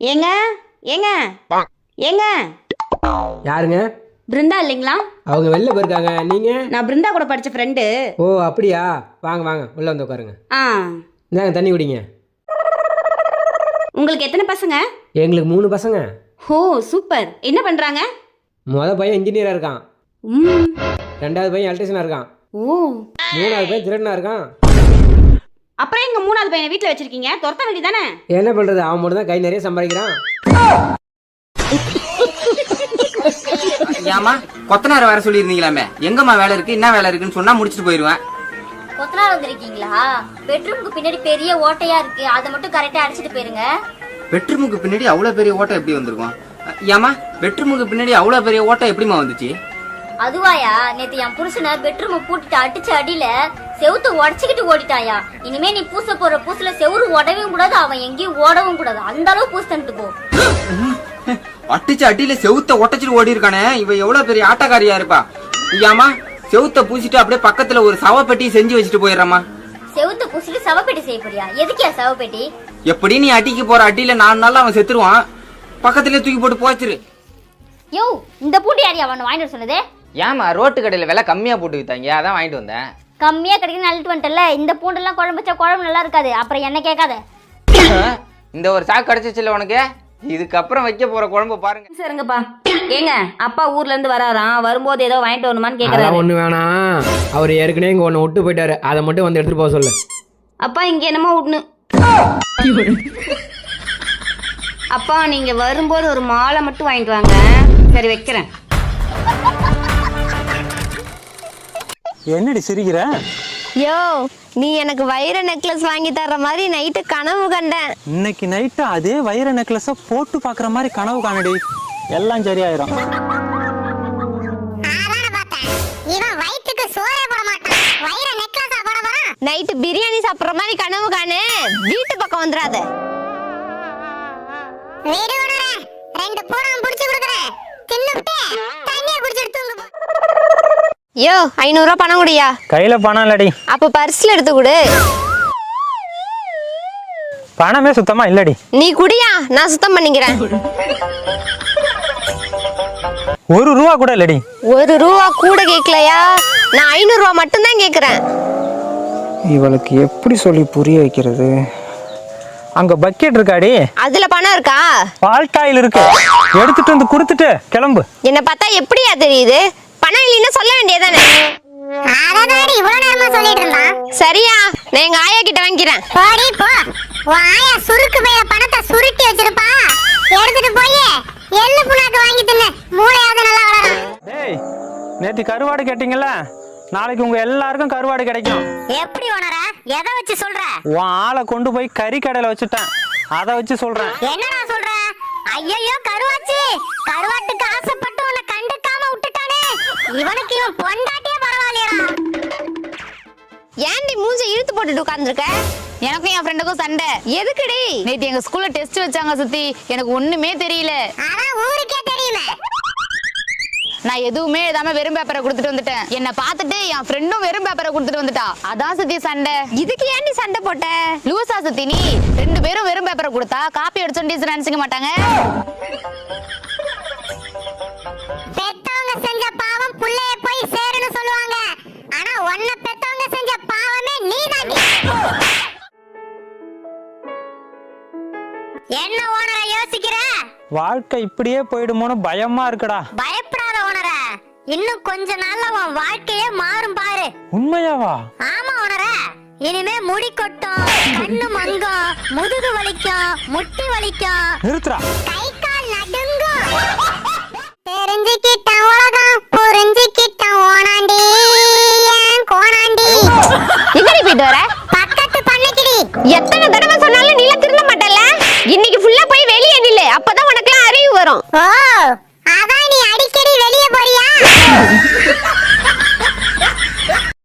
ஏங்க? ஏங்க? ஏங்க? யாருங்க? பிருந்தா இல்லைங்களா? அவங்க வெளில போயிருக்காங்க. நீங்க? நான் பிருந்தா கூட படிச்ச ஃப்ரெண்டு ஓ அப்படியா? வாங்க வாங்க. உள்ள வந்து உட்காருங்க. ஆ. இந்தாங்க தண்ணி குடிங்க. உங்களுக்கு எத்தனை பசங்க? எங்களுக்கு மூணு பசங்க. ஓ சூப்பர். என்ன பண்றாங்க? முத பையன் இன்ஜினியராக இருக்கான். ம். ரெண்டாவது பையன் எலக்ட்ரிஷனாக இருக்கான். ஓ. மூணாவது பையன் திருடனா இருக்கான். மூணாவது பையனை வீட்டில் வச்சிருக்கீங்க? துரத்த வேண்டியதானே என்ன பண்ணுறது அவன் மட்டும் தான் கை நிறைய சம்பாதிக்கிறான். ஏமா கொத்தனார் வர சொல்லியிருந்தீங்களாமே? எங்கம்மா வேலை இருக்கு? என்ன வேலை இருக்குன்னு சொன்னா முடிச்சுட்டு போயிருவேன் கொத்தனார் வந்திருக்கீங்களா? பெட்ரூமுக்கு பின்னாடி பெரிய ஓட்டையா இருக்கு. அதை மட்டும் கரெக்டா அடிச்சிட்டு போயிருங்க. பெட்ரூமுக்கு பின்னாடி அவ்வளவு பெரிய ஓட்டம் எப்படி வந்திருக்கும்? ஏமா பெட்ரூமுக்கு பின்னாடி அவ்வளவு பெரிய ஓட்டம் எப்படிமா வந்துச்சு? அதுவாயா? நேத்து என் புருஷனை பெட்ரூம் பூட்டிட்டு அடிச்ச அடியில செவுத்து உடச்சுக்கிட்டு ஓடிட்டாயா? இனிமே நீ பூச போற பூசுல செவுரு உடவும் கூடாது அவன் எங்கேயும் ஓடவும் கூடாது. அந்த அளவு பூச தந்துட்டு போ. அட்டிச்சு அடியில செவுத்த ஒட்டச்சிட்டு ஓடி இருக்கானே இவ எவ்வளவு பெரிய ஆட்டக்காரியா இருப்பா. ஏமா செவுத்த பூசிட்டு அப்படியே பக்கத்துல ஒரு சவப்பெட்டி செஞ்சு வச்சுட்டு போயிடுறமா செவுத்த பூசிட்டு சவப்பெட்டி செய்ய போறியா? எதுக்கியா சவப்பெட்டி? எப்படி நீ அடிக்க போற அடியில நாலு நாள் அவன் செத்துருவான். பக்கத்துல தூக்கி போட்டு போச்சிரு. யோ இந்த பூட்டி யாரியா அவன் வாங்கிட்டு சொன்னதே? ஏமா ரோட்டு கடையில விலை கம்மியா போட்டு வித்தாங்க. அதான் வாங்கிட்டு வந்தேன். கம்மியா கிடைக்குன்னு அள்ளிட்டு வந்துட்டல இந்த பூண்டெல்லாம் குழம்பு வச்சா குழம்பு நல்லா இருக்காது. அப்புறம் என்ன கேட்காத? இந்த ஒரு சாக்கு கிடைச்சிச்சுல உனக்கு? இதுக்கப்புறம் வைக்க போற குழம்பு பாருங்க. சரிங்கப்பா ஏங்க அப்பா ஊர்ல இருந்து வராராம் வரும்போது ஏதோ வாங்கிட்டு வரணுமான்னு கேக்குறாரு. ஒன்று வேணாம். அவர் ஏற்கனவே இங்கே ஒன்று விட்டு போயிட்டாரு. அதை மட்டும் வந்து எடுத்துகிட்டு போக சொல்லு. அப்பா இங்க என்னமோ விட்னு அப்பா நீங்க வரும்போது ஒரு மாலை மட்டும் வாங்கிட்டு வாங்க. சரி வைக்கிறேன். என்னடி சிரிக்கிற? யோ நீ எனக்கு வைர நெக்லஸ் வாங்கி தர்ற மாதிரி நைட்டு கனவு கண்டேன். இன்னைக்கு நைட்டு அதே வைர நெக்லஸ போட்டு பார்க்குற மாதிரி கனவு காணடி. எல்லாம் சரியாயிரும். நைட்டு பிரியாணி சாப்பிடுற மாதிரி கனவு காணு. வீட்டு பக்கம் வந்துடாத ரெண்டு பூரம் புடிச்சு கொடுக்குறேன். தின்னுட்டு யோ ஐநூறுரூவா பணம் குடியா? கையில பணம் இல்லடி. அப்ப பர்ஸ்ல எடுத்து கொடு. பணமே சுத்தமா இல்லடி. நீ குடியா? நான் சுத்தம் பண்ணிக்கிறேன். ஒரு ரூபா கூட இல்லடி. ஒரு ரூபா கூட கேட்கலையா நான் ஐநூறுரூவா மட்டும்தான் கேட்குறேன் இவளுக்கு எப்படி சொல்லி புரிய வைக்கிறது? அங்க பக்கெட் இருக்காடி. அதுல பணம் இருக்கா? பால்காயில் இருக்கு. எடுத்துட்டு வந்து கொடுத்துட்டு கிளம்பு. என்னை பார்த்தா எப்படியா தெரியுது? பணம் இல்லைன்னா சொல்ல வேண்டியதானே அதனாடி இவ்வளவு நேரமா சொல்லிட்டு இருந்தான். சரியா நான் எங்க ஆயா கிட்ட வாங்கிக்கிறேன். போடி போ. உன் ஆயா சுருக்கு பையில பணத்தை சுருட்டி வச்சிருப்பா. எடுத்துட்டு போய். எள்ளு புண்ணாக்கு வாங்கி தின்னு. மூளையாவது நல்லா வளரும். டேய் நேத்து கருவாடு கேட்டீங்கல்ல? நாளைக்கு உங்க எல்லாருக்கும் கருவாடு கிடைக்கும். எப்படி உணர எதை வச்சு சொல்ற? உன் ஆளை கொண்டு போய் கறி கடையில வச்சுட்டேன். அதை வச்சு சொல்றேன். என்னடா சொல்ற? ஐயையோ கருவாச்சி. கருவாட்டுக்கு ஆசைப்பட்டு இவனுக்கு இவன் பொண்டாட்டியே பரவாயில்லையடா. ஏன்டி மூஞ்ச இழுத்து போட்டுட்டு உட்காந்துருக்க எனக்கும் என் ஃப்ரெண்டுக்கும் சண்டை. எதுக்குடி? நேத்து எங்க ஸ்கூல்ல டெஸ்ட் வச்சாங்க சுத்தி. எனக்கு ஒண்ணுமே தெரியல. அதான் ஊருக்கே தெரியுமே நான் எதுவுமே எழுதாம வெறும் பேப்பரை கொடுத்துட்டு வந்துட்டேன். என்ன பார்த்துட்டு என் ஃப்ரெண்டும் வெறும் பேப்பரை கொடுத்துட்டு வந்துட்டா. அதான் சுத்தி சண்டை. இதுக்கு ஏன்டி சண்டை போட்ட? லூசா சுத்தி நீ ரெண்டு பேரும் வெறும் பேப்பரை கொடுத்தா காப்பி அடிச்சோம் டீச்சர் நினைச்சுக்க மாட்டாங்க. வாழ்க்கை இப்படியே போயிடுமோன்னு பயமா இருக்குடா. பயப்படாத ஓனர. இன்னும் கொஞ்ச நாள்ல உன் வாழ்க்கையே மாறும் பாரு. உண்மையாவா? ஆமா ஓனர. இனிமே முடி கொட்டும் கண்ணு மங்கும் முதுகு வலிக்கும் முட்டி வலிக்கும். நிறுத்துறா கை கால் நடுங்கும். தெரிஞ்சுக்கிட்டா 啊。